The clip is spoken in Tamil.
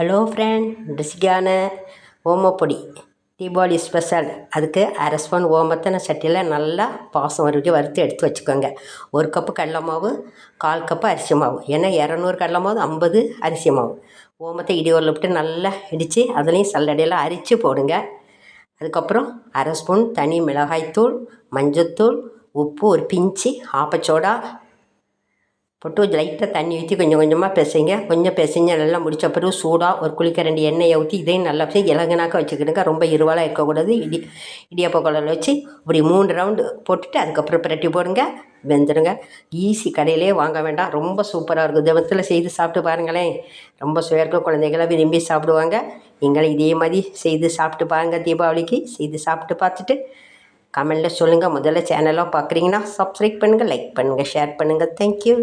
ஹலோ ஃப்ரெண்ட் ருசிக்கான ஓமப்பொடி தீபாவளி ஸ்பெஷல் அதுக்கு அரை ஸ்பூன் ஓமத்தை நான் சட்டியில் நல்லா பாசம் வரைக்கும் வறுத்து எடுத்து வச்சுக்கோங்க. ஒரு கப்பு கடலை மாவு கால் கப்பு அரிசி மாவு. ஏன்னா இரநூறு கடலை மாவு ஐம்பது அரிசி மாவு. ஓமத்தை இடி விட்டு நல்லா இடித்து அதுலேயும் சல்லடையில் அரித்து போடுங்க. அதுக்கப்புறம் அரை ஸ்பூன் தனி மிளகாய்த்தூள் மஞ்சத்தூள் உப்பு ஒரு பிஞ்சு ஆப்பச்சோடா போட்டு லைட்டாக தண்ணி ஊற்றி கொஞ்சம் கொஞ்சமாக பிசைங்க. கொஞ்சம் பிசைஞ்சு நல்லா முடிச்ச பிறகு சூடாக ஒரு குளிக்க ரெண்டு எண்ணெயை ஊற்றி இதையும் நல்லா பிசை இலகுனாக்க வச்சுக்கிடுங்க. ரொம்ப இருவாலாக இருக்கக்கூடாது. இடி இடியாப்ப குழல் வச்சு இப்படி மூணு ரவுண்டு போட்டுட்டு அதுக்கப்புறம் பிரட்டி போடுங்க. வெந்துடுங்க ஈஸி கடையிலே வாங்க வேண்டாம். ரொம்ப சூப்பராக இருக்கும். தினத்தில் செய்து சாப்பிட்டு பாருங்களேன். ரொம்ப சுவையாக இருக்கும். விரும்பி சாப்பிடுவாங்க. நீங்களும் இதே மாதிரி செய்து சாப்பிட்டு பாருங்கள் தீபாவளிக்கு. செய்து சாப்பிட்டு பார்த்துட்டு கமெண்டில் சொல்லுங்கள் முதல்ல சேனலாக பார்க்குறீங்கன்னா சப்ஸ்கிரைப் பண்ணுங்கள் லைக் பண்ணுங்கள் ஷேர் பண்ணுங்கள் தேங்க்யூ